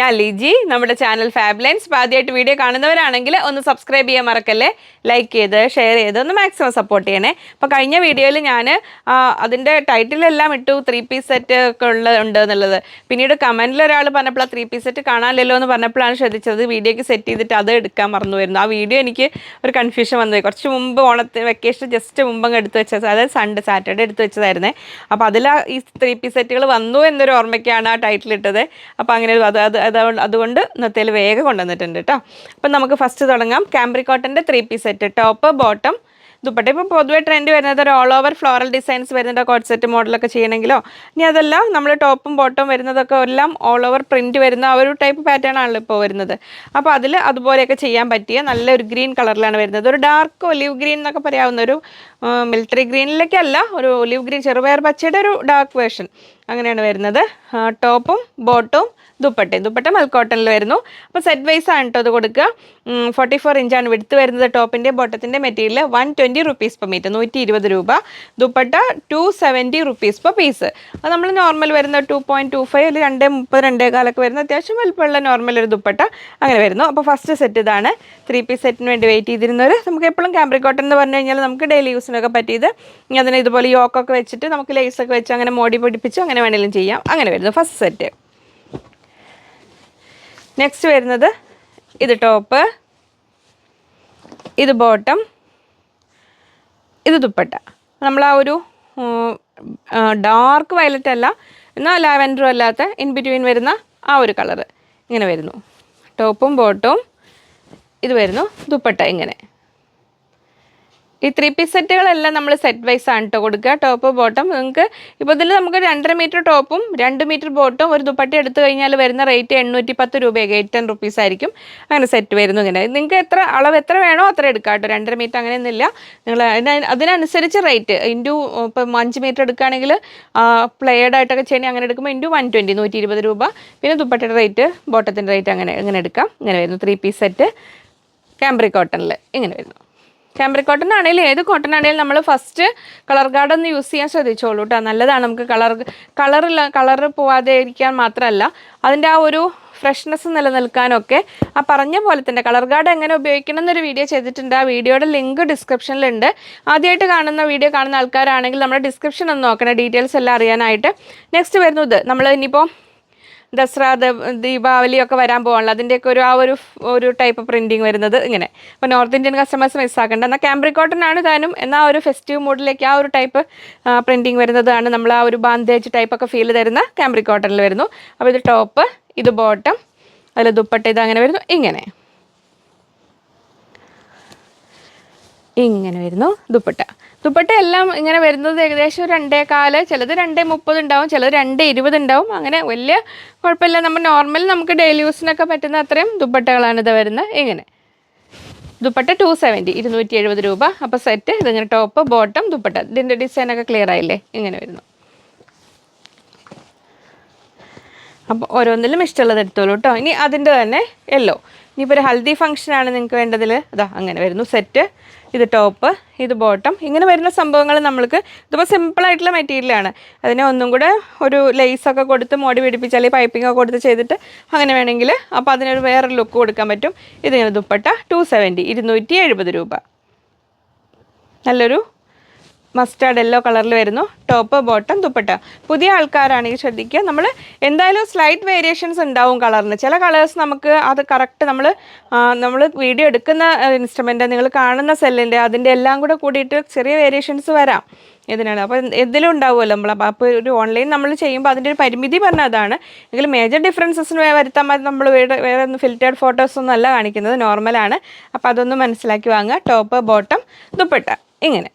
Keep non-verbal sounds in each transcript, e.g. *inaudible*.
ഞാൻ ലിജി നമ്മുടെ ചാനൽ ഫാബ്ലൈൻസ്. ആദ്യമായിട്ട് വീഡിയോ കാണുന്നവരാണെങ്കിൽ ഒന്ന് സബ്സ്ക്രൈബ് ചെയ്യാൻ മറക്കല്ലേ? ലൈക്ക് ചെയ്ത് ഷെയർ ചെയ്ത് ഒന്ന് മാക്സിമം സപ്പോർട്ട് ചെയ്യണേ. അപ്പോൾ കഴിഞ്ഞ വീഡിയോയിൽ ഞാൻ അതിന്റെ ടൈറ്റിലെല്ലാം ഇട്ടു ത്രീ പീസ് സെറ്റ് ഒക്കെ ഉള്ള ഉണ്ട് എന്നുള്ളത്. പിന്നീട് കമന്റിൽ ഒരാൾ പറഞ്ഞപ്പോൾ ആ ത്രീ പീസ് സെറ്റ് കാണാനില്ലല്ലോ എന്ന് പറഞ്ഞപ്പോഴാണ് ശ്രദ്ധിച്ചത്. വീഡിയോക്ക് സെറ്റ് ചെയ്തിട്ട് അത് എടുക്കാൻ മറന്നു വരുന്നു ആ വീഡിയോ എനിക്ക് ഒരു കൺഫ്യൂഷൻ വന്നു കുറച്ച് മുമ്പ് ഓണത്തിന് വെക്കേഷൻ ജസ്റ്റ് മുമ്പ് അങ്ങ് എടുത്ത് വെച്ചത്. അതായത് സൺഡേ സാറ്റർഡേ എടുത്ത് വെച്ചതായിരുന്നേ. അപ്പോൾ അതിൽ ഈ ത്രീ പീസ് സെറ്റുകൾ വന്നു എന്നൊരു ഓർമ്മയ്ക്കാണ് ആ ടൈറ്റിൽ ഇട്ടത്. അപ്പോൾ അങ്ങനെ അത് അത് അതുകൊണ്ട് ഇന്നത്തേൽ വേഗം കൊണ്ടുവന്നിട്ടുണ്ട് കേട്ടോ അപ്പം നമുക്ക് ഫസ്റ്റ് തുടങ്ങാം. Cambric കോട്ടന്റെ three piece set top bottom dupatta ഇപ്പോൾ പൊതുവെ ട്രെൻഡ് വരുന്നത് ഒരു ഓൾ ഓവർ ഫ്ലോറൽ ഡിസൈൻസ് വരുന്നുണ്ട് കോട്ട് സെറ്റ് മോഡലൊക്കെ ചെയ്യണമെങ്കിലോ ഇനി അതല്ല നമ്മൾ ടോപ്പും ബോട്ടം വരുന്നതൊക്കെ എല്ലാം ഓൾ ഓവർ പ്രിന്റ് വരുന്ന ആ ഒരു ടൈപ്പ് പാറ്റേൺ ആണല്ലോ ഇപ്പോൾ വരുന്നത്. അപ്പോൾ അതിൽ അതുപോലെയൊക്കെ ചെയ്യാൻ പറ്റിയ നല്ലൊരു ഗ്രീൻ കളറിലാണ് വരുന്നത്. ഒരു ഡാർക്ക് ഒലിവ് ഗ്രീൻ എന്നൊക്കെ പറയാവുന്ന ഒരു മിലിറ്ററി ഗ്രീനിലേക്കല്ല ഒരു ഒലിവ് ഗ്രീൻ ചെറുപയർ പച്ചയുടെ ഒരു ഡാർക്ക് വേർഷൻ അങ്ങനെയാണ് വരുന്നത്. ടോപ്പും ബോട്ടും ദുപ്പട്ടയും. ദുപ്പട്ട മൽക്കോട്ടനിൽ വരുന്നു. അപ്പോൾ സെറ്റ് വൈസ് ആണ് കേട്ടോ അത് കൊടുക്കുക. ഫോർട്ടി ഫോർ ഇഞ്ചാണ് വിടുത്ത് വരുന്നത് ടോപ്പിന്റെ ബോട്ടത്തിന്റെ material. One twenty rupees per metre നൂറ്റി ഇരുപത് രൂപ. Dupatta two seventy rupees per piece അത് നമ്മൾ നോർമൽ വരുന്ന ടു പോയിന്റ് ടു ഫൈവ് അല്ലെങ്കിൽ രണ്ട് മുപ്പത് രണ്ടേ കാലൊക്കെ വരുന്ന അത്യാവശ്യം വലുപ്പമുള്ള നോർമൽ ഒരു ദുപ്പട്ട അങ്ങനെ വരുന്നു. അപ്പോൾ ഫസ്റ്റ് സെറ്റ് ഇതാണ്. ത്രീ പീസ് സെറ്റിന് വേണ്ടി വെയിറ്റ് ചെയ്തിരുന്നവർ നമുക്ക് എപ്പോഴും ക്യാമ്പ്രി കോട്ടൺ എന്ന് പറഞ്ഞു കഴിഞ്ഞാൽ നമുക്ക് ഡെയിലി യൂസിനൊക്കെ പറ്റിയത്. അതിന് ഇതുപോലെ യോക്കൊക്കെ വെച്ചിട്ട് നമുക്ക് ലേസൊക്കെ വെച്ച് അങ്ങനെ മോടി പിടിപ്പിച്ച് അങ്ങനെ വേണമെങ്കിലും ചെയ്യാം. അങ്ങനെ വരുന്നു ഫസ്റ്റ് സെറ്റ്. നെക്സ്റ്റ് വരുന്നത് ഇത് ടോപ്പ് ഇത് ബോട്ടം ഇത് ദുപ്പട്ട. നമ്മൾ ആ ഒരു ഡാർക്ക് വയലറ്റ് അല്ല എന്നാൽ ലാവൻഡറും അല്ലാത്ത ഇൻ ബിറ്റ്വീൻ വരുന്ന ആ ഒരു കളറ്. ഇങ്ങനെ വരുന്നു. ടോപ്പും ബോട്ടവും ഇത് വരുന്നു ദുപ്പട്ട ഇങ്ങനെ. ഈ ത്രീ പീസ് സെറ്റുകളെല്ലാം നമ്മൾ സെറ്റ് വൈസ് ആണ് കേട്ടോ കൊടുക്കുക. ടോപ്പ് ബോട്ടം നിങ്ങൾക്ക് ഇപ്പോൾ ഇതിൽ നമുക്ക് രണ്ടര മീറ്റർ ടോപ്പും രണ്ട് മീറ്റർ ബോട്ടും ഒരു ദുപ്പട്ട എടുത്തു കഴിഞ്ഞാൽ വരുന്ന റേറ്റ് എണ്ണൂറ്റി പത്ത് രൂപയൊക്കെ എയ്റ്റ് ടെൻ റുപ്പീസ് ആയിരിക്കും. അങ്ങനെ സെറ്റ് വരുന്നു ഇങ്ങനെ. നിങ്ങൾക്ക് എത്ര അളവ് എത്ര വേണോ അത്ര എടുക്കാം കേട്ടോ രണ്ടര മീറ്റർ അങ്ങനെയൊന്നുമില്ല. നിങ്ങൾ അതിനനുസരിച്ച് റേറ്റ് ഇന്റു ഇപ്പം അഞ്ച് മീറ്റർ എടുക്കുകയാണെങ്കിൽ പ്ലെയർഡ് ആയിട്ടൊക്കെ ചെയ്യണമെങ്കിൽ അങ്ങനെ എടുക്കുമ്പോൾ ഇന്റു വൺ ട്വന്റി നൂറ്റി ഇരുപത് രൂപ. പിന്നെ ദുപ്പട്ടയുടെ റേറ്റ് ബോട്ടത്തിന്റെ റേറ്റ് അങ്ങനെ ഇങ്ങനെ എടുക്കാം. ഇങ്ങനെ വരുന്നു ത്രീ പീസ് സെറ്റ് ക്യാമ്പ്രി കോട്ടണിൽ ഇങ്ങനെ വരുന്നു. ക്യാമ്പ്രി കോട്ടൺ ആണെങ്കിലും ഏത് കോട്ടൺ ആണെങ്കിലും നമ്മൾ ഫസ്റ്റ് കളർ ഗാർഡ് ഒന്ന് യൂസ് ചെയ്യാൻ ശ്രദ്ധിച്ചോളൂ കേട്ടോ നല്ലതാണ് നമുക്ക് കളർ കളറില്ല കളർ പോവാതെ ഇരിക്കാൻ മാത്രമല്ല അതിന്റെ ആ ഒരു ഫ്രഷ്നെസ് നിലനിൽക്കാനൊക്കെ ആ പറഞ്ഞ പോലെ തന്നെ കളർ ഗാർഡ് എങ്ങനെ ഉപയോഗിക്കണം എന്നൊരു വീഡിയോ ചെയ്തിട്ടുണ്ട്. ആ വീഡിയോയുടെ ലിങ്ക് ഡിസ്ക്രിപ്ഷനിലുണ്ട് ആദ്യമായിട്ട് കാണുന്ന വീഡിയോ കാണുന്ന ആൾക്കാരാണെങ്കിൽ നമ്മുടെ ഡിസ്ക്രിപ്ഷൻ ഒന്ന് നോക്കണം. ഡീറ്റെയിൽസ് എല്ലാം അറിയാനായിട്ട്. നെക്സ്റ്റ് വരുന്നത് നമ്മൾ ഇനിയിപ്പോൾ ദസറ ദ- ദീപാവലി ഒക്കെ വരാൻ പോകാനുള്ളത് അതിന്റെയൊക്കെ ഒരു ആ ഒരു ഒരു ടൈപ്പ് പ്രിന്റിങ് വരുന്നത് ഇങ്ങനെ. അപ്പോൾ നോർത്ത് ഇന്ത്യൻ കസ്റ്റമേഴ്സ് മിസ്സാക്കേണ്ട എന്നാൽ ക്യാമ്പ്രി കോട്ടൺ ആണ് താനും. എന്നാൽ ഒരു ഫെസ്റ്റീവ് മൂഡിലേക്ക് ആ ഒരു ടൈപ്പ് പ്രിന്റിങ് വരുന്നതാണ് നമ്മൾ ആ ഒരു ബാന്തേജ് ടൈപ്പൊക്കെ ഫീൽ തരുന്ന ക്യാമ്പ്രി കോട്ടണിൽ വരുന്നു. അപ്പോൾ ഇത് ടോപ്പ് ഇത് ബോട്ടം അതിൽ ദുപ്പട്ട ഇത് അങ്ങനെ വരുന്നു. ഇങ്ങനെ. ഇങ്ങനെ വരുന്നു ദുപ്പട്ട. ദുപ്പട്ട എല്ലാം ഇങ്ങനെ വരുന്നത് ഏകദേശം രണ്ടേ കാൽ ചിലത് രണ്ടേ മുപ്പത് ഉണ്ടാവും ചിലത് രണ്ടേ ഇരുപത് ഉണ്ടാവും. അങ്ങനെ വലിയ കുഴപ്പമില്ല. നമ്മൾ നോർമൽ നമുക്ക് ഡെയിലി യൂസിനൊക്കെ പറ്റുന്ന അത്രയും ദുപ്പട്ടകളാണ് ഇത് വരുന്നത്. ഇങ്ങനെ. ദുപ്പട്ട ടു സെവന്റി ഇരുന്നൂറ്റി എഴുപത് രൂപ. അപ്പോൾ സെറ്റ് ഇതിങ്ങനെ ടോപ്പ് ബോട്ടം ദുപ്പട്ട. ഇതിന്റെ ഡിസൈനൊക്കെ ക്ലിയർ ആയില്ലേ? ഇങ്ങനെ വരുന്നു. അപ്പോൾ ഓരോന്നിലും ഇഷ്ടമുള്ളത് എടുത്തോളൂ കേട്ടോ ഇനി അതിന്റെ തന്നെ യെല്ലോ ഇനിയിപ്പോൾ ഒരു ഹൽദി ഫംഗ്ഷനാണ് നിങ്ങൾക്ക് വേണ്ടതിൽ അതാ അങ്ങനെ വരുന്നു. സെറ്റ് ഇത് ടോപ്പ് ഇത് ബോട്ടം ഇങ്ങനെ വരുന്ന സംഭവങ്ങൾ നമ്മൾക്ക് ഇതിപ്പോൾ സിമ്പിളായിട്ടുള്ള മെറ്റീരിയലാണ് അതിനെ ഒന്നും കൂടെ ഒരു ലേസൊക്കെ കൊടുത്ത് മോടി പിടിപ്പിച്ച് അല്ലെങ്കിൽ പൈപ്പിംഗ് ഒക്കെ കൊടുത്ത് ചെയ്തിട്ട് അങ്ങനെ വേണമെങ്കിൽ അപ്പോൾ അതിനൊരു വേറൊരു ലുക്ക് കൊടുക്കാൻ പറ്റും. ഇതിങ്ങനെ ദുപ്പട്ട ടു സെവന്റി ഇരുന്നൂറ്റി എഴുപത് രൂപ. നല്ലൊരു മസ്റ്റാർഡ് യെല്ലോ കളറിൽ വരുന്നു. Top bottom dupatta. പുതിയ ആൾക്കാരാണെങ്കിൽ ശ്രദ്ധിക്കുക. നമ്മൾ എന്തായാലും സ്ലൈറ്റ് വേരിയേഷൻസ് ഉണ്ടാവും കളറിന് ചില കളേഴ്സ് നമുക്ക് അത് കറക്റ്റ് നമ്മൾ നമ്മൾ വീഡിയോ എടുക്കുന്ന ഇൻസ്ട്രുമെന്റ് നിങ്ങൾ കാണുന്ന സെല്ലിന്റെ അതിന്റെ എല്ലാം കൂടെ കൂടിയിട്ട് ചെറിയ വേരിയേഷൻസ് വരാം. ഇതിനാണ്. അപ്പോൾ എന്തിലും ഉണ്ടാവുമല്ലോ നമ്മൾ അപ്പോൾ ഒരു ഓൺലൈൻ നമ്മൾ ചെയ്യുമ്പോൾ അതിന്റെ ഒരു പരിമിതി പറഞ്ഞാൽ അതാണ്. എങ്കിൽ മേജർ ഡിഫറൻസസിന് വരുത്താൻ മതി നമ്മൾ വേറെ വേറെ ഒന്നും ഫിൽറ്റേഡ് ഫോട്ടോസൊന്നും അല്ല കാണിക്കുന്നത്. നോർമലാണ് അപ്പോൾ അതൊന്ന് മനസ്സിലാക്കി വാങ്ങുക. Top bottom dupatta. ഇങ്ങനെ.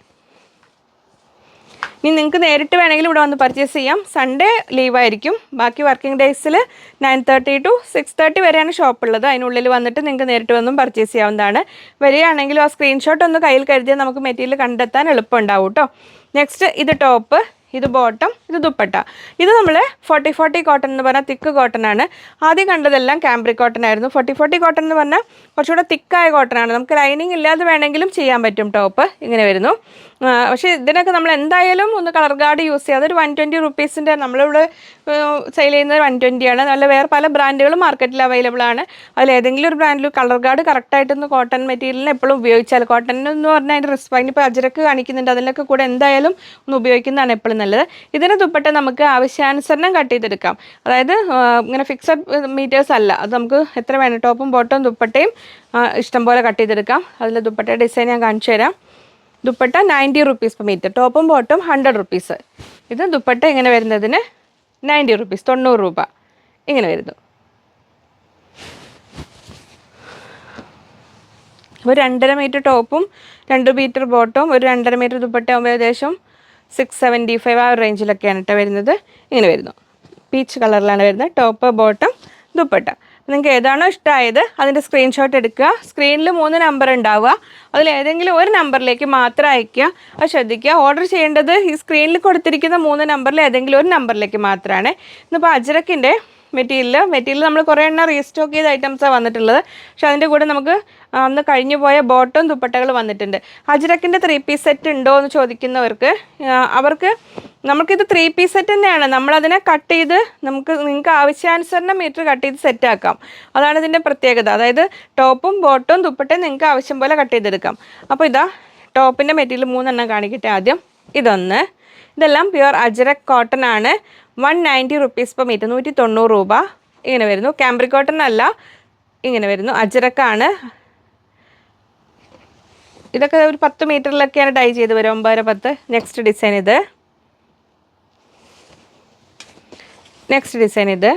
ഇനി നിങ്ങൾക്ക് നേരിട്ട് വേണമെങ്കിൽ ഇവിടെ വന്ന് പർച്ചേസ് ചെയ്യാം. സൺഡേ ലീവായിരിക്കും ബാക്കി വർക്കിംഗ് ഡേയ്സിൽ nine thirty to six thirty വരെയാണ് ഷോപ്പ് ഉള്ളത്. അതിനുള്ളിൽ വന്നിട്ട് നിങ്ങൾക്ക് നേരിട്ട് വന്നും പർച്ചേസ് ചെയ്യാവുന്നതാണ്. വരികയാണെങ്കിലും ആ സ്ക്രീൻഷോട്ട് ഒന്ന് കയ്യിൽ കരുതിയാൽ നമുക്ക് മെറ്റീരിയൽ കണ്ടെത്താൻ എളുപ്പമുണ്ടാവും കേട്ടോ നെക്സ്റ്റ് ഇത് ടോപ്പ് ഇത് ബോട്ടം ഇത് ദുപ്പട്ട. ഇത് നമ്മൾ ഫോർട്ടി ഫോർട്ടി കോട്ടൺ എന്ന് പറഞ്ഞാൽ തിക്ക് കോട്ടൺ ആണ്. ആദ്യം കണ്ടതെല്ലാം കാംബ്രിക് കോട്ടൺ ആയിരുന്നു. ഫോർട്ടി ഫോർട്ടി കോട്ടൺ എന്ന് പറഞ്ഞാൽ കുറച്ചുകൂടെ തിക്കായ കോട്ടൺ ആണ്. നമുക്ക് ലൈനിങ് ഇല്ലാതെ വേണമെങ്കിലും ചെയ്യാൻ പറ്റും ടോപ്പ് ഇങ്ങനെ വരുന്നു. പക്ഷേ ഇതിനൊക്കെ നമ്മൾ എന്തായാലും ഒന്ന് കളർ ഗാർഡ് യൂസ് ചെയ്യുക അതൊരു വൺ ട്വന്റി റുപ്പീസിന്റെ നമ്മളിവിടെ സെയിൽ ചെയ്യുന്നത് വൺ ആണ് നല്ല വേറെ പല ബ്രാൻഡുകളും മാർക്കറ്റിൽ അവൈലബിൾ ആണ്. അതിൽ ഏതെങ്കിലും ഒരു ബ്രാൻഡിൽ കളർ ഗാർഡ് കറക്റ്റായിട്ടൊന്ന് കോട്ടൺ മെറ്റീരിയലിന് എപ്പോഴും ഉപയോഗിച്ചാൽ കോട്ടൺ എന്ന് പറഞ്ഞാൽ അതിന്റെ റിസ്പൈൻ ഇപ്പോൾ അജരക്ക് കാണിക്കുന്നുണ്ട്. അതിലൊക്കെ കൂടെ എന്തായാലും ഒന്ന് ഉപയോഗിക്കുന്നതാണ് എപ്പോഴും നല്ലത്. ഇതിന് ദുപ്പട്ട നമുക്ക് ആവശ്യാനുസരണം കട്ട് ചെയ്തെടുക്കാം. അതായത് ഇങ്ങനെ ഫിക്സഡ് മീറ്റേഴ്സ് അല്ല. അത് നമുക്ക് എത്ര വേണം ടോപ്പും ബോട്ടവും ദുപ്പട്ടയും ഇഷ്ടംപോലെ ഇഷ്ടം പോലെ കട്ട് ചെയ്തെടുക്കാം. അതിൽ ദുപ്പട്ട ഡിസൈൻ ഞാൻ കാണിച്ചു തരാം. Dupatta ninety rupees per metre ടോപ്പും ബോട്ടും ഹൺഡ്രഡ് റുപ്പീസ്. ഇത് ദുപ്പട്ട ഇങ്ങനെ വരുന്നതിന്? നയന്റി റുപ്പീസ് തൊണ്ണൂറ് രൂപ. ഇങ്ങനെ വരുന്നു. അപ്പോൾ രണ്ടര മീറ്റർ ടോപ്പും രണ്ട് മീറ്റർ ബോട്ടും ഒരു രണ്ടര മീറ്റർ ദുപ്പട്ട ആകുമ്പോൾ ഏകദേശം സിക്സ് സെവന്റി ഫൈവ് ആ റേഞ്ചിലൊക്കെയാണ് കേട്ടോ വരുന്നത്. ഇങ്ങനെ വരുന്നു. പീച്ച് കളറിലാണ് വരുന്നത്. Top bottom dupatta. നിങ്ങൾക്ക് ഏതാണോ ഇഷ്ടമായത് അതിന്റെ സ്ക്രീൻഷോട്ട് എടുക്കുക. സ്ക്രീനിൽ മൂന്ന് നമ്പർ ഉണ്ടാവുക. അതിൽ ഏതെങ്കിലും ഒരു നമ്പറിലേക്ക് മാത്രം അയയ്ക്കുക. അത് ശ്രദ്ധിക്കുക. ഓർഡർ ചെയ്യേണ്ടത് ഈ സ്ക്രീനിൽ കൊടുത്തിരിക്കുന്ന മൂന്ന് നമ്പറിൽ ഏതെങ്കിലും ഒരു നമ്പറിലേക്ക് മാത്രമാണ് ഇന്നിപ്പോൾ അജ്രക്കിന്റെ മെറ്റീരിയൽ മെറ്റീരിയൽ നമ്മൾ കുറേ എണ്ണം റീസ്റ്റോക്ക് ചെയ്ത ഐറ്റംസാണ് വന്നിട്ടുള്ളത്. പക്ഷേ അതിന്റെ കൂടെ നമുക്ക് അന്ന് കഴിഞ്ഞു പോയ ബോട്ടും ദുപ്പട്ടകൾ വന്നിട്ടുണ്ട്. അജ്രക്കിന്റെ ത്രീ പീസ് സെറ്റ് ഉണ്ടോ എന്ന് ചോദിക്കുന്നവർക്ക് അവർക്ക് നമുക്കിത് ത്രീ പീസ് സെറ്റ് തന്നെയാണ്. നമ്മളതിനെ കട്ട് ചെയ്ത് നമുക്ക് നിങ്ങൾക്ക് ആവശ്യാനുസരണം മീറ്റർ കട്ട് ചെയ്ത് സെറ്റ് ആക്കാം അതാണ് ഇതിന്റെ പ്രത്യേകത. അതായത് ടോപ്പും ബോട്ടും ദുപ്പട്ടയും നിങ്ങൾക്ക് ആവശ്യം പോലെ കട്ട് ചെയ്തെടുക്കാം. അപ്പോൾ ഇതാ ടോപ്പിന്റെ മെറ്റീരിയൽ മൂന്നെണ്ണം കാണിക്കട്ടെ ആദ്യം. ഇതൊന്ന്. ഇതെല്ലാം പ്യുവർ അജരക് കോട്ടൺ ആണ്. One ninety rupees per metre നൂറ്റി തൊണ്ണൂറ് രൂപ. ഇങ്ങനെ വരുന്നു. കാംബ്രിക് കോട്ടൺ അല്ല ഇങ്ങനെ വരുന്നു. അജരക്കാണ്. ഇതൊക്കെ ഒരു പത്ത് മീറ്ററിലൊക്കെയാണ് ഡൈ ചെയ്ത് വരും ഒമ്പതര പത്ത്. നെക്സ്റ്റ് ഡിസൈൻ ഇത്. നെക്സ്റ്റ് ഡിസൈൻ ഇത്.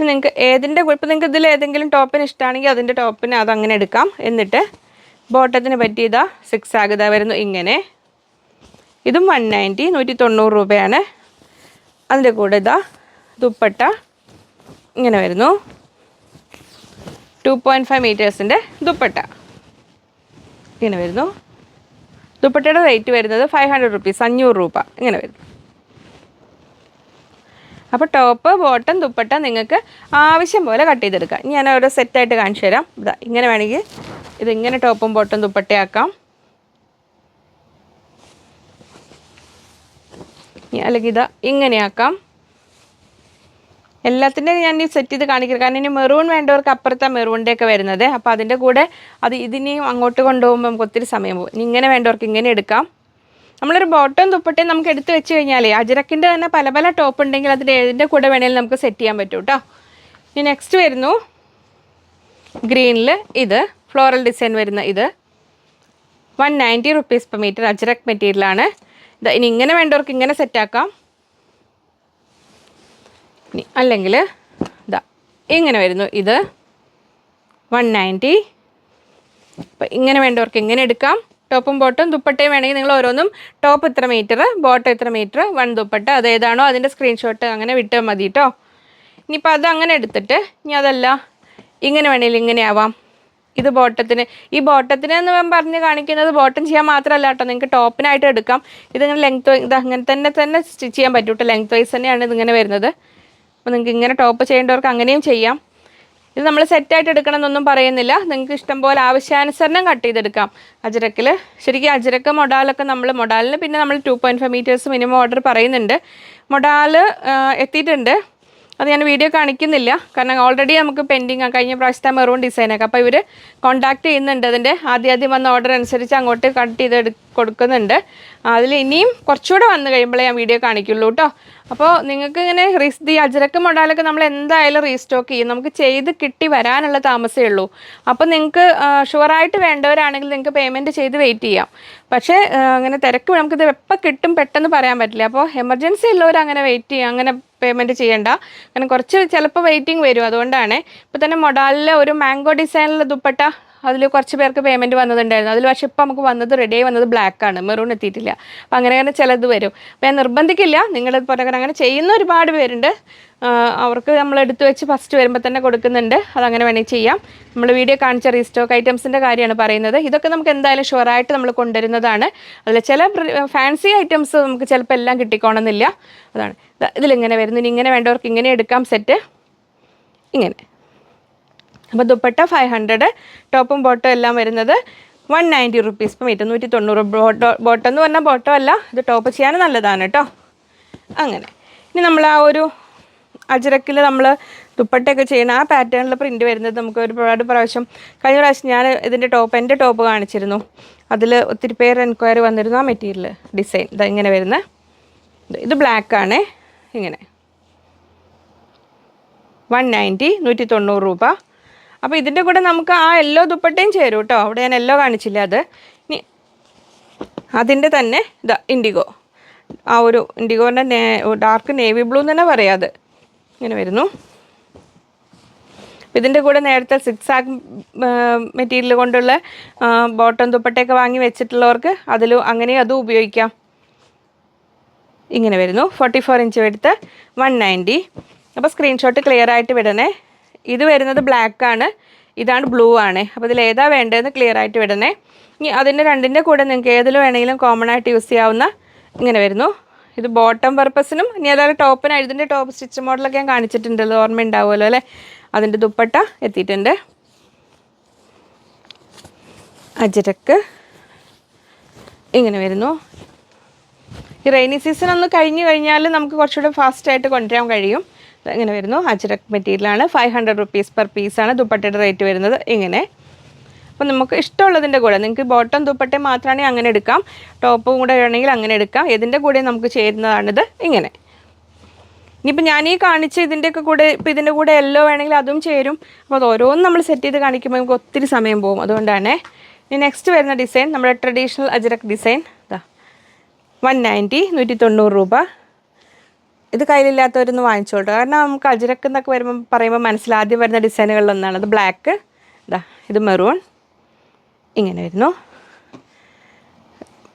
നിങ്ങൾക്ക് ഏതിന്റെ ഇപ്പം നിങ്ങൾക്ക് ഇതിൽ ഏതെങ്കിലും ടോപ്പിന് ഇഷ്ടമാണെങ്കിൽ അതിന്റെ ടോപ്പിന് അത് അങ്ങനെ എടുക്കാം. എന്നിട്ട് ബോട്ടത്തിന് പറ്റിയതാ സിക്സ് ആകുത വരുന്നു. ഇങ്ങനെ. ഇതും വൺ നയന്റി നൂറ്റി തൊണ്ണൂറ് രൂപയാണ്. അതിന്റെ കൂടെ ഇതാ ദുപ്പട്ട ഇങ്ങനെ വരുന്നു. ടു പോയിന്റ് ഫൈവ് മീറ്റേഴ്സിന്റെ ദുപ്പട്ട ഇങ്ങനെ വരുന്നു. ദുപ്പട്ടയുടെ റേറ്റ് വരുന്നത് ഫൈവ് ഹൺഡ്രഡ് റുപ്പീസ് അഞ്ഞൂറ് രൂപ ഇങ്ങനെ വരുന്നു. അപ്പോൾ ടോപ്പ് ബോട്ടം ദുപ്പട്ട നിങ്ങൾക്ക് ആവശ്യം പോലെ കട്ട് ചെയ്തെടുക്കാം. ഞാൻ ഓരോ സെറ്റായിട്ട് കാണിച്ചു തരാം ഇതാ ഇങ്ങനെ വേണമെങ്കിൽ ഇതിങ്ങനെ ടോപ്പും ബോട്ടും ദുപ്പട്ടയാക്കാം. അല്ലെങ്കിൽ ഇതാ ഇങ്ങനെയാക്കാം. എല്ലാത്തിന്റെയും ഞാൻ ഈ സെറ്റ് ചെയ്ത് കാണിക്കില്ല കാരണം ഇനി മെറൂൺ വേണ്ടവർക്ക് അപ്പുറത്തെ മെറൂണിന്റെ ഒക്കെ വരുന്നത്. അപ്പോൾ അതിന്റെ കൂടെ അത് ഇതിനെയും അങ്ങോട്ട് കൊണ്ടുപോകുമ്പോൾ നമുക്ക് ഒത്തിരി സമയം പോകും. ഇങ്ങനെ വേണ്ടവർക്ക് ഇങ്ങനെ എടുക്കാം. നമ്മളൊരു ബോട്ടം ദുപ്പട്ടയും നമുക്ക് എടുത്ത് വെച്ച് കഴിഞ്ഞാലേ അജരക്കിന്റെ തന്നെ പല പല ടോപ്പ് ഉണ്ടെങ്കിൽ അതിന്റെ ഏതിന്റെ കൂടെ വേണമെങ്കിലും നമുക്ക് സെറ്റ് ചെയ്യാൻ പറ്റും കേട്ടോ ഇനി നെക്സ്റ്റ് വരുന്നു. ഗ്രീനിൽ ഇത് ഫ്ലോറൽ ഡിസൈൻ വരുന്ന ഇത്. One ninety rupees per metre Ajrak മെറ്റീരിയലാണ് ഇനി ഇങ്ങനെ വേണ്ടവർക്ക് ഇങ്ങനെ സെറ്റാക്കാം. ഇനി അല്ലെങ്കിൽ ഇതാ ഇങ്ങനെ വരുന്നു. ഇത് വൺ നയന്റി അപ്പം ഇങ്ങനെ വേണ്ടവർക്ക് ഇങ്ങനെ എടുക്കാം. ടോപ്പും ബോട്ടും ദുപ്പട്ടയും വേണമെങ്കിൽ നിങ്ങൾ ഓരോന്നും ടോപ്പ് ഇത്ര മീറ്റർ ബോട്ടം ഇത്ര മീറ്റർ വൺ ദുപ്പട്ട അത് ഏതാണോ അതിന്റെ സ്ക്രീൻഷോട്ട് അങ്ങനെ വിട്ടാൽ മതി കേട്ടോ ഇനിയിപ്പോൾ അത് അങ്ങനെ എടുത്തിട്ട് ഇനി അതല്ല ഇങ്ങനെ വേണമെങ്കിൽ ഇങ്ങനെ ആവാം. ഇത് ബോട്ടത്തിന്. ഈ ബോട്ടത്തിന് എന്ന് പറഞ്ഞ് കാണിക്കുന്നത് ബോട്ടം ചെയ്യാൻ മാത്രമല്ല കേട്ടോ. നിങ്ങൾക്ക് ടോപ്പിനായിട്ട് എടുക്കാം. ഇതിങ്ങനെ ലെങ്ത് ഇത് അങ്ങനെ തന്നെ തന്നെ സ്റ്റിച്ച് ചെയ്യാൻ പറ്റും കേട്ടോ. ലെങ്ത് വൈസ് തന്നെയാണ് ഇതിങ്ങനെ വരുന്നത്. അപ്പോൾ നിങ്ങൾക്ക് ഇങ്ങനെ ടോപ്പ് ചെയ്യേണ്ടവർക്ക് അങ്ങനെയും ചെയ്യാം. ഇത് നമ്മൾ സെറ്റായിട്ട് എടുക്കണം എന്നൊന്നും പറയുന്നില്ല. നിങ്ങൾക്ക് ഇഷ്ടം പോലെ ആവശ്യാനുസരണം കട്ട് ചെയ്തെടുക്കാം. അജരക്കിൽ ശരിക്കും അജരക്ക് മൊഡാലൊക്കെ നമ്മൾ മൊഡാലിന് പിന്നെ നമ്മൾ two point five metres minimum order പറയുന്നുണ്ട്. മൊഡാൽ എത്തിയിട്ടുണ്ട്. അത് ഞാൻ വീഡിയോ കാണിക്കുന്നില്ല. കാരണം ഓൾറെഡി നമുക്ക് പെൻഡിങ് ആ കഴിഞ്ഞ പ്രാവശ്യത്തെ മെറൂൺ ഡിസൈനൊക്കെ അപ്പോൾ ഇവർ കോൺടാക്ട് ചെയ്യുന്നുണ്ട്. അതിന്റെ ആദ്യം ആദ്യം വന്ന ഓർഡർ അനുസരിച്ച് അങ്ങോട്ട് കട്ട് ചെയ്ത് കൊടുക്കുന്നുണ്ട്. അതിൽ ഇനിയും കുറച്ചുകൂടെ വന്നു കഴിയുമ്പോഴേ ഞാൻ വീഡിയോ കാണിക്കുള്ളൂ കേട്ടോ അപ്പോൾ നിങ്ങൾക്ക് ഇങ്ങനെ റീസ് ഈ അജരക്ക് മൊഡാലൊക്കെ നമ്മൾ എന്തായാലും റീസ്റ്റോക്ക് ചെയ്യും. നമുക്ക് ചെയ്ത് കിട്ടി വരാനുള്ള താമസമേ ഉള്ളൂ. അപ്പോൾ നിങ്ങൾക്ക് ഷുവറായിട്ട് വേണ്ടവരാണെങ്കിൽ നിങ്ങൾക്ക് പേയ്മെന്റ് ചെയ്ത് വെയിറ്റ് ചെയ്യാം. പക്ഷേ അങ്ങനെ തിരക്ക് നമുക്കിത് എപ്പോൾ കിട്ടും പെട്ടെന്ന് പറയാൻ പറ്റില്ല. അപ്പോൾ എമർജൻസി ഉള്ളവർ അങ്ങനെ വെയിറ്റ് ചെയ്യുക അങ്ങനെ പേയ്മെന്റ് ചെയ്യണ്ട. അങ്ങനെ കുറച്ച് ചിലപ്പോൾ വെയിറ്റിംഗ് വരും. അതുകൊണ്ടാണ് ഇപ്പോൾ തന്നെ മൊഡാലിൽ ഒരു മാംഗോ ഡിസൈനിൽ ദുപ്പട്ട അതിൽ കുറച്ച് പേർക്ക് പേയ്മെന്റ് വന്നതുണ്ടായിരുന്നു. അതിൽ പക്ഷേ ഇപ്പം നമുക്ക് വന്നത് റെഡി ആയി വന്നത് ബ്ലാക്ക് ആണ്. മെറൂൺ എത്തിയിട്ടില്ല. അപ്പം അങ്ങനെ അങ്ങനെ ചിലത് വരും. അപ്പം ഞാൻ നിർബന്ധിക്കില്ല. നിങ്ങൾ പറഞ്ഞാൽ അങ്ങനെ ചെയ്യുന്ന ഒരുപാട് പേരുണ്ട്. അവർക്ക് നമ്മൾ എടുത്തു വെച്ച് ഫസ്റ്റ് വരുമ്പോൾ തന്നെ കൊടുക്കുന്നുണ്ട്. അതങ്ങനെ വേണമെങ്കിൽ ചെയ്യാം. നമ്മൾ വീഡിയോ കാണിച്ച റീസ്റ്റോക്ക് ഐറ്റംസിന്റെ കാര്യമാണ് പറയുന്നത്. ഇതൊക്കെ നമുക്ക് എന്തായാലും ഷുവറായിട്ട് നമ്മൾ കൊണ്ടുവരുന്നതാണ്. അതിൽ ചില ഫാൻസി ഐറ്റംസ് നമുക്ക് ചിലപ്പോൾ എല്ലാം കിട്ടിക്കോണമെന്നില്ല അതാണ്. ഇതിലിങ്ങനെ വരുന്നു. ഇനി ഇങ്ങനെ വേണ്ടവർക്ക് ഇങ്ങനെ എടുക്കാം സെറ്റ് ഇങ്ങനെ. അപ്പോൾ ദുപ്പട്ട ഫൈവ് ഹൺഡ്രഡ് ടോപ്പും ബോട്ടും എല്ലാം വരുന്നത് വൺ നയന്റി റുപ്പീസ് ഇപ്പം ഇരുന്നൂറ്റി തൊണ്ണൂറ് ബോട്ടോ ബോട്ടം എന്ന് പറഞ്ഞാൽ ബോട്ടോ അല്ല ഇത് ടോപ്പ് ചെയ്യാൻ നല്ലതാണ് കേട്ടോ അങ്ങനെ. ഇനി നമ്മൾ ആ ഒരു അജരക്കിൽ നമ്മൾ ദുപ്പട്ടയൊക്കെ ചെയ്യുന്ന ആ പാറ്റേണിൽ പ്രിന്റ് വരുന്നത് നമുക്ക് ഒരുപാട് പ്രാവശ്യം കഴിഞ്ഞ പ്രാവശ്യം ഞാൻ ഇതിന്റെ ടോപ്പ് എന്റെ ടോപ്പ് കാണിച്ചിരുന്നു. അതിൽ ഒത്തിരി പേര് എൻക്വയറി വന്നിരുന്നു ആ മെറ്റീരിയൽ ഡിസൈൻ ഇതാ ഇങ്ങനെ വരുന്ന. ഇത് ബ്ലാക്ക് ആണ്. ഇങ്ങനെ. വൺ നയന്റി നൂറ്റി തൊണ്ണൂറ് രൂപ. അപ്പോൾ ഇതിന്റെ കൂടെ നമുക്ക് ആ യെല്ലോ ദുപ്പട്ടയും ചേരും കേട്ടോ അവിടെ ഞാൻ യെല്ലോ കാണിച്ചില്ല അത്? ഇനി അതിന്റെ തന്നെ ഇതാ ഇൻഡിഗോ ആ ഒരു ഇൻഡിഗോന്റെ നേ ഡാർക്ക് നേവി ബ്ലൂ എന്ന് തന്നെ പറയാം അത്. ഇങ്ങനെ വരുന്നു. ഇതിന്റെ കൂടെ നേരത്തെ സിക്സ് ആക്ക് മെറ്റീരിയൽ കൊണ്ടുള്ള ബോട്ടം ദുപ്പട്ടയൊക്കെ വാങ്ങി വെച്ചിട്ടുള്ളവർക്ക് അതിൽ അങ്ങനെ അതും ഉപയോഗിക്കാം. ഇങ്ങനെ വരുന്നു. ഫോർട്ടി ഫോർ ഇഞ്ച് എടുത്ത് വൺ നയന്റി അപ്പോൾ സ്ക്രീൻഷോട്ട് ക്ലിയർ ആയിട്ട് വിടണേ. ഇത് വരുന്നത് ബ്ലാക്ക് ആണ്. ഇതാണ് ബ്ലൂ ആണ്. അപ്പോൾ ഇതിൽ ഏതാ വേണ്ടതെന്ന് ക്ലിയർ ആയിട്ട് വിടണേ. ഇനി അതിന്റെ രണ്ടിന്റെ കൂടെ നിങ്ങൾക്ക് ഏതിൽ വേണമെങ്കിലും കോമൺ ആയിട്ട് യൂസ് ചെയ്യാവുന്ന ഇങ്ങനെ വരുന്നു. ഇത് ബോട്ടം പർപ്പസിനും ഇനി അതായത് ടോപ്പിന് ഇതിന്റെ ടോപ്പ് സ്റ്റിച്ച് മോഡലൊക്കെ ഞാൻ കാണിച്ചിട്ടുണ്ടല്ലോ ഓർമ്മ ഉണ്ടാവുമല്ലോ അല്ലേ? അതിന്റെ ദുപ്പട്ട എത്തിയിട്ടുണ്ട്. അജരക്ക് ഇങ്ങനെ വരുന്നു. ഈ റെയിനി സീസൺ ഒന്ന് കഴിഞ്ഞ് കഴിഞ്ഞാൽ നമുക്ക് കുറച്ചുകൂടെ ഫാസ്റ്റായിട്ട് കൊണ്ടുവരാൻ കഴിയും. ഇങ്ങനെ വരുന്നു? അജ്രക് മെറ്റീരിയലാണ്. ഫൈവ് ഹൺഡ്രഡ് റുപ്പീസ് പെർ പീസാണ് ദുപ്പട്ടയുടെ റേറ്റ് വരുന്നത്. ഇങ്ങനെ. അപ്പോൾ നമുക്ക് ഇഷ്ടമുള്ളതിന്റെ കൂടെ. നിങ്ങൾക്ക് ബോട്ടം ദുപ്പട്ട മാത്രമാണെങ്കിൽ അങ്ങനെ എടുക്കാം. ടോപ്പും കൂടെ വേണമെങ്കിൽ അങ്ങനെ എടുക്കാം. ഇതിന്റെ കൂടെ നമുക്ക് ചേരുന്നതാണിത്. ഇങ്ങനെ. ഇനിയിപ്പോൾ ഞാൻ ഈ കാണിച്ച ഇതിന്റെയൊക്കെ കൂടെ ഇപ്പോൾ ഇതിന്റെ കൂടെ എല്ലോ വേണമെങ്കിൽ അതും ചേരും. അപ്പോൾ അത് ഓരോന്നും നമ്മൾ സെറ്റ് ചെയ്ത് കാണിക്കുമ്പോൾ നമുക്ക് ഒത്തിരി സമയം പോകും. അതുകൊണ്ടാണ്. ഇനി നെക്സ്റ്റ് വരുന്ന ഡിസൈൻ നമ്മുടെ ട്രഡീഷണൽ അജരക് ഡിസൈൻ ഇതാ വൺ നയന്റി നൂറ്റി തൊണ്ണൂറ് രൂപ. ഇത് കയ്യിലില്ലാത്തവരൊന്ന് വാങ്ങിച്ചോട്ടോ. കാരണം നമുക്ക് അജിരക്ക് എന്നൊക്കെ വരുമ്പോൾ പറയുമ്പോൾ മനസ്സിലാദ്യം വരുന്ന വരുന്ന ഡിസൈനുകളിലൊന്നാണ് അത് ബ്ലാക്ക്. ഇതാ ഇത് മെറൂൺ. ഇങ്ങനെ വരുന്നു.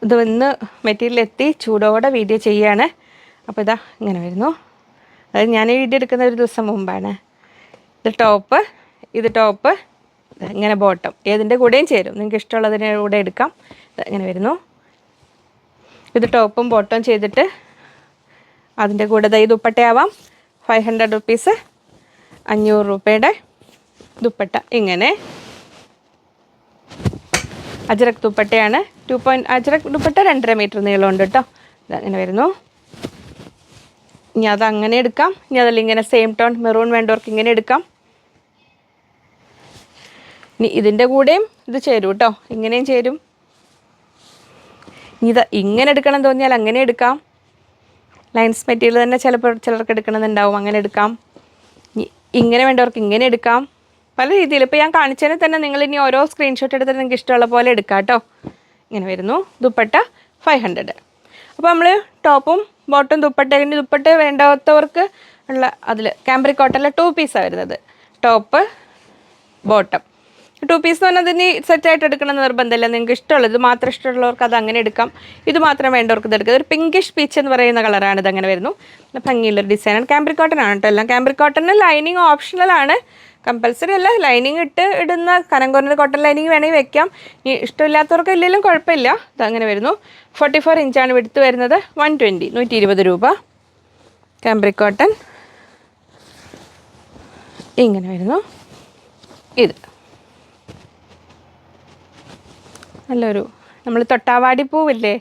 ഇത് ഇന്ന് മെറ്റീരിയൽ എത്തി ചൂടോടെ വീഡിയോ ചെയ്യാണ്. അപ്പോൾ ഇതാ ഇങ്ങനെ വരുന്നു. അതായത് ഞാൻ ഈ വീഡിയോ എടുക്കുന്ന ഒരു ദിവസം മുമ്പാണ്. ഇത് ടോപ്പ് ഇത് ടോപ്പ് ഇങ്ങനെ ബോട്ടം. ഏതിന്റെ കൂടെയും ചേരും. നിങ്ങൾക്ക് ഇഷ്ടമുള്ളതിന്റെ കൂടെ എടുക്കാം. ഇങ്ങനെ വരുന്നു. ഇത് ടോപ്പും ബോട്ടവും ചെയ്തിട്ട് അതിന്റെ കൂടെ ദൈ ദുപ്പട്ടയാവാം. ഫൈവ് ഹൺഡ്രഡ് റുപ്പീസ് അഞ്ഞൂറ് രൂപയുടെ ദുപ്പട്ട. ഇങ്ങനെ. അജ്രക് ദുപ്പട്ടയാണ്. ടു പോയിന്റ് അജ്രക് ദുപ്പട്ട രണ്ടര മീറ്റർ നീളമുണ്ട് കേട്ടോ ഇതങ്ങനെ വരുന്നു. ഇനി അത് അങ്ങനെ എടുക്കാം. ഇനി അതിൽ ഇങ്ങനെ സെയിം ടോൺ മെറൂൺ വേണ്ടവർക്ക് ഇങ്ങനെ എടുക്കാം. ഇനി ഇതിന്റെ കൂടെയും ഇത് ചേരും കേട്ടോ ഇങ്ങനെയും ചേരും. ഇനി ഇത് ഇങ്ങനെ എടുക്കണം തോന്നിയാൽ അങ്ങനെ എടുക്കാം. ലൈൻസ് മെറ്റീരിയൽ തന്നെ ചിലപ്പോൾ ചിലർക്ക് എടുക്കണമെന്നുണ്ടാവും. അങ്ങനെ എടുക്കാം. ഇങ്ങനെ വേണ്ടവർക്ക് ഇങ്ങനെ എടുക്കാം. പല രീതിയിൽ. ഇപ്പോൾ ഞാൻ കാണിച്ചതിനെ തന്നെ നിങ്ങൾ ഇനി ഓരോ സ്ക്രീൻഷോട്ട് എടുത്തിട്ട് നിങ്ങൾക്ക് ഇഷ്ടമുള്ള പോലെ എടുക്കാം കേട്ടോ. ഇങ്ങനെ വരുന്നു. ദുപ്പട്ട ഫൈവ് ഹൺഡ്രഡ് അപ്പോൾ നമ്മൾ ടോപ്പും ബോട്ടും ദുപ്പട്ട ഇനി ദുപ്പട്ട വേണ്ടാത്തവർക്ക് ഉള്ള അതിൽ ക്യാമ്പ്രിക് കോട്ടണിലെ ടു പീസാണ് വരുന്നത്. Top bottom. ടു പീസ് എന്ന് പറഞ്ഞാൽ ഇതിന് സെറ്റായിട്ട് എടുക്കണം എന്ന് നിർബന്ധമില്ല. നിങ്ങൾക്ക് ഇഷ്ടമുള്ളത് മാത്രം ഇഷ്ടമുള്ളവർക്ക് അത് അങ്ങനെ എടുക്കാം. ഇത് മാത്രം വേണ്ടവർക്ക് ഇത് എടുക്കാം. ഒരു പിങ്കിഷ് പീച്ച് എന്ന് പറയുന്ന കളറാണ് ഇത് അങ്ങനെ വരുന്നു. ഭംഗിയുള്ള ഭംഗിയുള്ളൊരു ഡിസൈനാണ് ക്യാമ്പ്രി കോട്ടൺ ആണ് കേട്ടോ എല്ലാം. ക്യാമ്പ്രി കോട്ടണിന് ലൈനിങ് ഓപ്ഷണലാണ് കമ്പൽസറി അല്ല ലൈനിങ് ഇട്ട് ഇടുന്ന കനം കുറഞ്ഞ കോട്ടൺ ലൈനിങ് വേണമെങ്കിൽ വെക്കാം. ഇനി ഇഷ്ടമില്ലാത്തവർക്ക് ഇല്ലെങ്കിലും കുഴപ്പമില്ല. ഇത് അങ്ങനെ വരുന്നു. ഫോർട്ടി ഫോർ ഇഞ്ചാണ് എടുത്ത് വരുന്നത്. വൺ ട്വന്റി നൂറ്റി ഇരുപത് രൂപ. ക്യാമ്പ്രിക് കോട്ടൺ ഇങ്ങനെ വരുന്നു. ഇത്. നല്ലൊരു നമ്മൾ തൊട്ടാവാടി പൂവില്ലേ?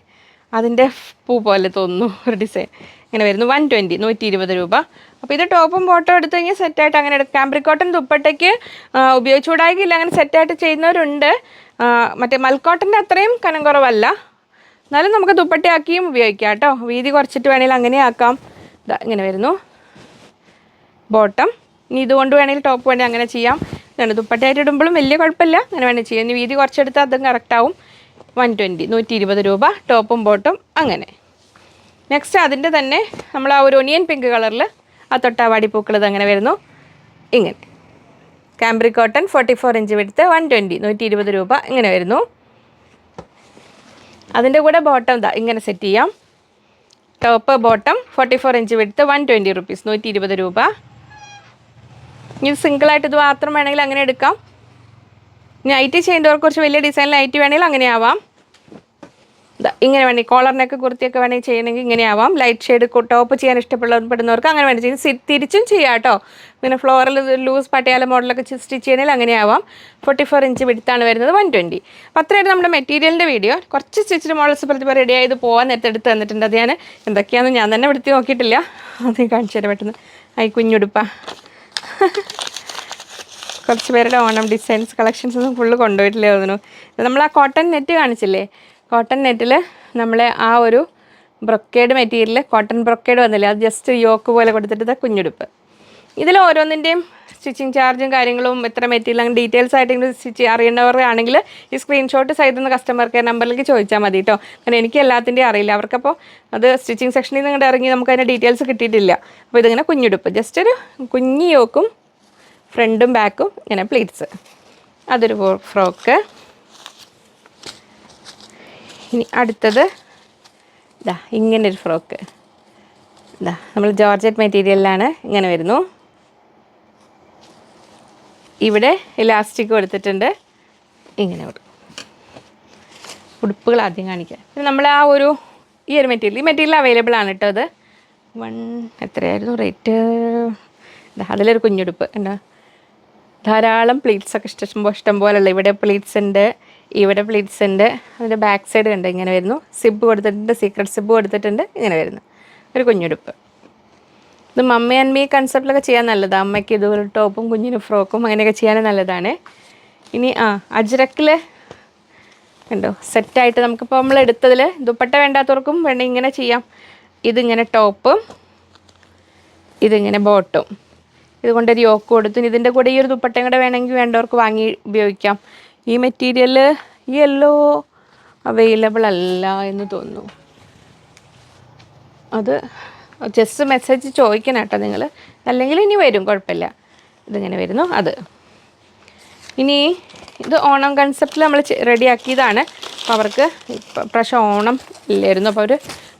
അതിന്റെ പൂ പോലെ തോന്നുന്നു ഒരു ഡിസൈൻ. ഇങ്ങനെ വരുന്നു വൺ ട്വന്റി നൂറ്റി ഇരുപത് രൂപ. അപ്പോൾ ഇത് ടോപ്പും ബോട്ടോ എടുത്തു കഴിഞ്ഞാൽ സെറ്റായിട്ട് അങ്ങനെ എടുക്കാം. കാമ്പ്രിക്കോട്ടൺ ദുപ്പട്ടയ്ക്ക് ഉപയോഗിച്ചുകൂടാകില്ല അങ്ങനെ സെറ്റായിട്ട് ചെയ്യുന്നവരുണ്ട്. മറ്റേ മൽക്കോട്ടന്റെ അത്രയും കനം കുറവല്ല. എന്നാലും നമുക്ക് ദുപ്പട്ടയാക്കിയും ഉപയോഗിക്കാം കേട്ടോ. വീതി കുറച്ചിട്ട് വേണമെങ്കിൽ അങ്ങനെ ആക്കാം. ഇങ്ങനെ വരുന്നു. ബോട്ടം. ഇനി ഇതുകൊണ്ട് വേണമെങ്കിൽ ടോപ്പ് വേണമെങ്കിൽ അങ്ങനെ ചെയ്യാം. ഇതാണ്. ദുപ്പട്ടയായിട്ട് ഇടുമ്പോഴും വലിയ കുഴപ്പമില്ല. അങ്ങനെ വേണേൽ ചെയ്യാം. വീതി കുറച്ചെടുത്താൽ അതും കറക്റ്റ് ആവും. വൺ ട്വന്റി നൂറ്റി ഇരുപത് രൂപ ടോപ്പും ബോട്ടും അങ്ങനെ. നെക്സ്റ്റ് അതിന്റെ തന്നെ നമ്മൾ ആ ഒരു ഒനിയൻ പിങ്ക് കളറിൽ ആ തൊട്ടാവാടി പൂക്കൾ ഇത് അങ്ങനെ വരുന്നു. ഇങ്ങനെ. Cambric cotton forty four inch width one twenty നൂറ്റി ഇരുപത് രൂപ ഇങ്ങനെ വരുന്നു. അതിന്റെ കൂടെ ബോട്ടം ഇതാ ഇങ്ങനെ സെറ്റ് ചെയ്യാം. Top bottom forty four inch width one twenty rupees നൂറ്റി ഇരുപത് രൂപ. ഇനി സിംഗിളായിട്ട് ഇത് മാത്രം വേണമെങ്കിൽ അങ്ങനെ എടുക്കാം. ഇനി ഐ ടി ചെയ്യേണ്ടവർക്ക് കുറച്ച് വലിയ ഐ ടി വേണമെങ്കിൽ അങ്ങനെ ആവാം. ഇങ്ങനെ വേണമെങ്കിൽ കോളറിനൊക്കെ കുർത്തിയൊക്കെ വേണമെങ്കിൽ ചെയ്യണമെങ്കിൽ ഇങ്ങനെ ആവാം. ലൈറ്റ് ഷെയ്ഡ് ടോപ്പ് ചെയ്യാൻ ഇഷ്ടപ്പെടുന്നവർക്ക് അങ്ങനെ വേണ്ടി ചെയ്യും. തിരിച്ചും ചെയ്യാം കേട്ടോ. പിന്നെ ഫ്ലോറിൽ ലൂസ് പട്ടിയാല മോഡലൊക്കെ സ്റ്റിച്ച് ചെയ്യണമെങ്കിൽ അങ്ങനെ ആവാം. ഫോർട്ടി ഫോർ ഇഞ്ച് വിടുത്താണ് വരുന്നത് വൺ ട്വന്റി അത്രയായിട്ട് നമ്മുടെ മെറ്റീരിയലിന്റെ വീഡിയോ കുറച്ച് സ്റ്റിച്ചിന്റെ മോഡൽസ് പ്രതിപ്പോൾ റെഡി ആയത് പോകാൻ നേരത്തെ എടുത്ത് തന്നിട്ടുണ്ട്. അത് ഞാൻ എന്തൊക്കെയാണെന്ന് ഞാൻ തന്നെ എടുത്ത് നോക്കിയിട്ടില്ല. അത് കാണിച്ചു തരാം പെട്ടെന്ന്. ഐ കുഞ്ഞുടുപ്പാ. *laughs* കുറച്ച് പേരുടെ ഓണം ഡിസൈൻസ് കളക്ഷൻസ് ഒന്നും ഫുള്ള് കൊണ്ടുപോയിട്ടില്ലായിരുന്നു നമ്മൾ ആ കോട്ടൺ നെറ്റ് കാണിച്ചില്ലേ? കോട്ടൺ നെറ്റിൽ നമ്മളെ ആ ഒരു ബ്രൊക്കേഡ് മെറ്റീരിയൽ കോട്ടൺ ബ്രൊക്കേഡ് വന്നില്ലേ? അത് ജസ്റ്റ് യോക്ക് പോലെ കൊടുത്തിട്ട് കുഞ്ഞുടുപ്പ്. ഇതിൽ ഓരോന്നിന്റെയും സ്റ്റിച്ചിങ് ചാർജും കാര്യങ്ങളും എത്ര മെറ്റീരിയൽ അങ്ങനെ ഡീറ്റെയിൽസ് ആയിട്ട് സ്റ്റിച്ച് അറിയേണ്ടവരാണെങ്കിൽ ഈ സ്ക്രീൻഷോട്ട് സൈഡിൽ നിന്ന് കസ്റ്റമർ കെയർ നമ്പറിലേക്ക് ചോദിച്ചാൽ മതി കേട്ടോ കാരണം എനിക്ക് എല്ലാത്തിന്റെയും അറിയില്ല. അവർക്കപ്പോൾ അത് സ്റ്റിച്ചിങ് സെക്ഷനിൽ നിന്ന് ഇറങ്ങി നമുക്ക് അതിന്റെ ഡീറ്റെയിൽസ് കിട്ടിയിട്ടില്ല. അപ്പോൾ ഇതിങ്ങനെ കുഞ്ഞുടുപ്പ്. ജസ്റ്റ് ഒരു കുഞ്ഞി യോക്കും ഫ്രണ്ടും ബാക്കും ഇങ്ങനെ പ്ലീറ്റ്സ് അതൊരു ഫ്രോക്ക് ഇനി അടുത്തത് ഇതാ ഇങ്ങനൊരു ഫ്രോക്ക് ഇതാ നമ്മൾ ജോർജറ്റ് മെറ്റീരിയലിലാണ് ഇങ്ങനെ വരുന്നു. ഇവിടെ ഇലാസ്റ്റിക് കൊടുത്തിട്ടുണ്ട്. ഇങ്ങനെ കൊടുക്കും ഉടുപ്പുകൾ ആദ്യം കാണിക്കാം. നമ്മൾ ആ ഒരു ഈ ഒരു മെറ്റീരിയൽ ഈ മെറ്റീരിയൽ അവൈലബിൾ ആണ് കേട്ടോ അത് വൺ എത്രയായിരുന്നു? റേറ്റ് അതിലൊരു കുഞ്ഞുടുപ്പ് എന്താ ധാരാളം പ്ലീറ്റ്സ് ഒക്കെ ഇഷ്ടം ഇഷ്ടം പോലെയുള്ള ഇവിടെ പ്ലീറ്റ്സ് ഉണ്ട് ഇവിടെ പ്ലീറ്റ്സ് ഉണ്ട്. അതിന്റെ ബാക്ക് സൈഡ് കണ്ട് ഇങ്ങനെ വരുന്നു. സിബ് കൊടുത്തിട്ടുണ്ട് സീക്രട്ട് സിബ് കൊടുത്തിട്ടുണ്ട് ഇങ്ങനെ വരുന്നു. ഒരു കുഞ്ഞുടുപ്പ്. ഇത് മമ്മി ആൻഡ് മീ കൺസെപ്റ്റിലൊക്കെ ചെയ്യാൻ നല്ലതാണ് അമ്മയ്ക്ക് ഇതുപോലെ ടോപ്പും കുഞ്ഞിന് ഫ്രോക്കും അങ്ങനെയൊക്കെ ചെയ്യാൻ നല്ലതാണ്. ഇനി ആ അജ്രക്കിൽ കണ്ടോ? സെറ്റായിട്ട് നമുക്കിപ്പോൾ നമ്മൾ എടുത്തതിൽ ദുപ്പട്ട വേണ്ടാത്തവർക്കും വേണ്ട ഇങ്ങനെ ചെയ്യാം. ഇതിങ്ങനെ ടോപ്പും ഇതിങ്ങനെ ബോട്ടും. ഇതുകൊണ്ടൊരു യോക്ക് കൊടുത്തു. ഇതിന്റെ കൂടെ ഈ ഒരു ദുപ്പട്ടയും കൂടെ വേണമെങ്കിൽ വേണ്ടവർക്ക് വാങ്ങി ഉപയോഗിക്കാം. ഈ മെറ്റീരിയൽ യെല്ലോ അവൈലബിൾ അല്ല എന്ന് തോന്നുന്നു. അത് ജസ്റ്റ് മെസ്സേജ് ചോദിക്കണം കേട്ടോ നിങ്ങൾ അല്ലെങ്കിൽ ഇനി വരും കുഴപ്പമില്ല. ഇതിങ്ങനെ വരുന്നു അത്. ഇനി ഇത് ഓണം കൺസെപ്റ്റിൽ നമ്മൾ റെഡിയാക്കിയതാണ് അപ്പോൾ അവർക്ക് പ്രാവശ്യം ഓണം ഇല്ലായിരുന്നു. അപ്പോൾ അവർ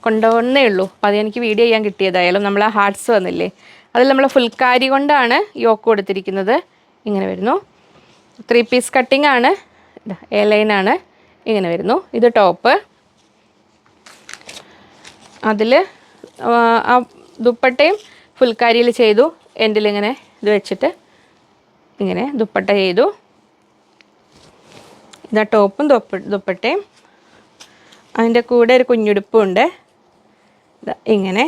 കൊണ്ടുവന്നേ ഉള്ളൂ. അപ്പോൾ അത് എനിക്ക് വീഡിയോ ചെയ്യാൻ കിട്ടിയതായാലും നമ്മൾ ഹാർട്സ് വന്നില്ലേ. അതിൽ നമ്മൾ ഫുൽക്കാരി കൊണ്ടാണ് യോക്ക് കൊടുത്തിരിക്കുന്നത്. ഇങ്ങനെ വരുന്നു. ത്രീ പീസ് കട്ടിംഗ് ആണ്. എ ലൈനാണ് ഇങ്ങനെ വരുന്നു. ഇത് ടോപ്പ് അതിൽ ആ ദുപ്പട്ടയും ഫുൽക്കാരിയിൽ ചെയ്തു. എൻഡിൽ ഇങ്ങനെ ഇത് വെച്ചിട്ട് ഇങ്ങനെ ദുപ്പട്ട ചെയ്തു. ഇതാ ടോപ്പും ദുപ്പ ദുപ്പട്ടയും. അതിന്റെ കൂടെ ഒരു കുഞ്ഞുടുപ്പും ഉണ്ട് ദാ ഇങ്ങനെ.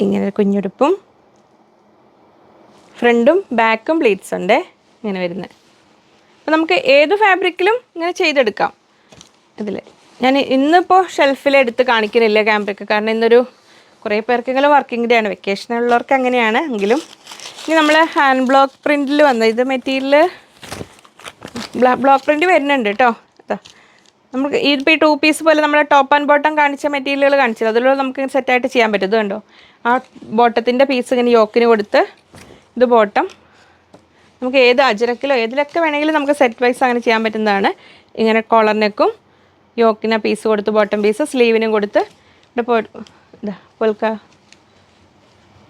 ഇങ്ങനെ ഒരു കുഞ്ഞുടുപ്പും. ഫ്രണ്ടും ബാക്കും പ്ലീറ്റ്സ് ഉണ്ട് ഇങ്ങനെ വരുന്നത്. അപ്പോൾ നമുക്ക് ഏത് ഫാബ്രിക്കിലും ഇങ്ങനെ ചെയ്തെടുക്കാം. ഇതിൽ ഞാൻ ഇന്നിപ്പോൾ ഷെൽഫിൽ എടുത്ത് കാണിക്കുന്നില്ല ക്യാമറയ്ക്ക് കാരണം ഇന്നൊരു കുറേ പേർക്കെങ്കിലും വർക്കിംഗ് ഡേ ആണ്. വെക്കേഷൻ ഉള്ളവർക്ക് അങ്ങനെയാണ്. എങ്കിലും ഇനി നമ്മൾ ഹാൻഡ് ബ്ലോക്ക് പ്രിന്റിൽ വന്നത് ഇത് മെറ്റീരിയൽ ബ്ലോക്ക് പ്രിന്റ് വരുന്നുണ്ട് കേട്ടോ നമുക്ക് ഇതിപ്പോൾ ഈ ടു പീസ് പോലെ നമ്മുടെ ടോപ്പ് ആൻഡ് ബോട്ടം കാണിച്ച മെറ്റീരിയലുകൾ കാണിച്ചത് അതിലൂടെ നമുക്ക് സെറ്റായിട്ട് ചെയ്യാൻ പറ്റും. ഇത് കണ്ടോ? ആ ബോട്ടത്തിന്റെ പീസ് ഇങ്ങനെ യോക്കിന് കൊടുത്ത് ഇത് ബോട്ടം നമുക്ക് ഏത് അജരക്കിലോ ഏതിലൊക്കെ വേണമെങ്കിലും നമുക്ക് സെറ്റ് വൈസ് അങ്ങനെ ചെയ്യാൻ പറ്റുന്നതാണ്. ഇങ്ങനെ കോളർ നെക്കും യോക്കിന് പീസ് കൊടുത്ത് ബോട്ടം പീസ് സ്ലീവിനും കൊടുത്ത് ഇവിടെ പോ ഇതാ polka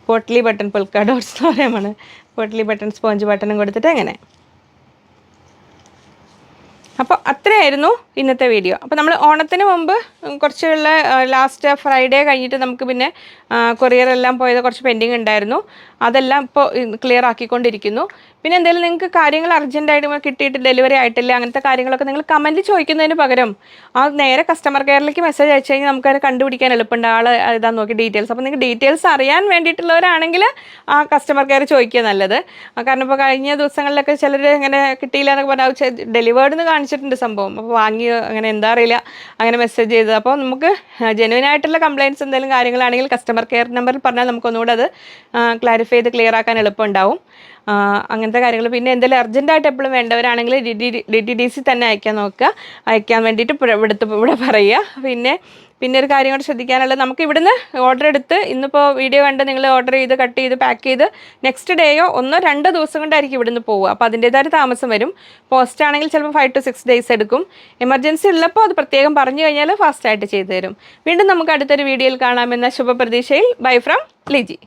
potli button polka dots എന്ന് പറയുമ്പോൾ പോട്ട്ലി ബട്ടൺ സ്പോഞ്ച് ബട്ടണും കൊടുത്തിട്ട് എങ്ങനെ അപ്പോൾ അത്രയായിരുന്നു ഇന്നത്തെ വീഡിയോ അപ്പോൾ നമ്മൾ ഓണത്തിന് മുമ്പ് കുറച്ചുള്ള ലാസ്റ്റ് ഫ്രൈഡേ കഴിഞ്ഞിട്ട് നമുക്ക് പിന്നെ കൊറിയർ എല്ലാം പോയത് കുറച്ച് പെൻഡിങ് ഉണ്ടായിരുന്നു. അതെല്ലാം ഇപ്പോൾ ക്ലിയർ ആക്കിക്കൊണ്ടിരിക്കുന്നു. പിന്നെ എന്തെങ്കിലും നിങ്ങൾക്ക് കാര്യങ്ങൾ അർജന്റായിട്ട് കിട്ടിയിട്ട് ഡെലിവറി ആയിട്ടില്ല അങ്ങനത്തെ കാര്യങ്ങളൊക്കെ നിങ്ങൾ കമന്റ് ചോദിക്കുന്നതിന് പകരം ആ നേരെ കസ്റ്റമർ കെയറിലേക്ക് മെസ്സേജ് അയച്ചു കഴിഞ്ഞാൽ നമുക്കത് കണ്ടുപിടിക്കാൻ എളുപ്പമുണ്ട്. ആൾ ഇതാ നോക്കി ഡീറ്റെയിൽസ് അപ്പോൾ നിങ്ങൾക്ക് ഡീറ്റെയിൽസ് അറിയാൻ വേണ്ടിയിട്ടുള്ളവരാണെങ്കിൽ ആ കസ്റ്റമർ കെയർ ചോദിക്കുക നല്ലത്. കാരണം ഇപ്പോൾ കഴിഞ്ഞ ദിവസങ്ങളിലൊക്കെ ചിലർ ഇങ്ങനെ കിട്ടിയില്ല എന്നൊക്കെ പറഞ്ഞാൽ ഡെലിവേർഡ് എന്ന് കാണിച്ചിട്ടുണ്ട് സംഭവം. അപ്പോൾ വാങ്ങി അങ്ങനെ എന്താ അറിയില്ല അങ്ങനെ മെസ്സേജ് ചെയ്തത്. അപ്പോൾ നമുക്ക് ജെനുവിൻ ആയിട്ടുള്ള കംപ്ലയിന്റ്സ് എന്തെങ്കിലും കാര്യങ്ങളാണെങ്കിൽ കസ്റ്റമർ കെയർ നമ്പറിൽ പറഞ്ഞാൽ നമുക്കൊന്നുകൂടെ അത് ക്ലാരിഫൈ ചെയ്ത് ക്ലിയർ ആക്കാൻ എളുപ്പമുണ്ടാവും. അങ്ങനത്തെ കാര്യങ്ങൾ. പിന്നെ എന്തെങ്കിലും അർജന്റായിട്ട് എപ്പോഴും വേണ്ടവരാണെങ്കിൽ D D D T D C തന്നെ അയക്കാൻ നോക്കുക. അയക്കാൻ വേണ്ടിയിട്ട് ഇവിടെ ഇവിടെ പറയുക. പിന്നെ പിന്നെ ഒരു കാര്യം കൂടെ ശ്രദ്ധിക്കാനുള്ളത് നമുക്ക് ഇവിടുന്ന് ഓർഡർ എടുത്ത് ഇന്നിപ്പോൾ വീഡിയോ കണ്ട് നിങ്ങൾ ഓർഡർ ചെയ്ത് കട്ട് ചെയ്ത് പാക്ക് ചെയ്ത് നെക്സ്റ്റ് ഡേയോ ഒന്നോ രണ്ടോ ദിവസം കൊണ്ടായിരിക്കും ഇവിടുന്ന് പോവുക. അപ്പോൾ അതിന്റേതായ താമസം വരും. പോസ്റ്റ് ആണെങ്കിൽ ചിലപ്പോൾ ഫൈവ് ടു സിക്സ് ഡേയ്സ് എടുക്കും. എമർജൻസി ഉള്ളപ്പോൾ അത് പ്രത്യേകം പറഞ്ഞു കഴിഞ്ഞാൽ ഫാസ്റ്റായിട്ട് ചെയ്തു തരും. വീണ്ടും നമുക്ക് അടുത്തൊരു വീഡിയോയിൽ കാണാമെന്ന ശുഭപ്രതീക്ഷയിൽ. Bye from Liji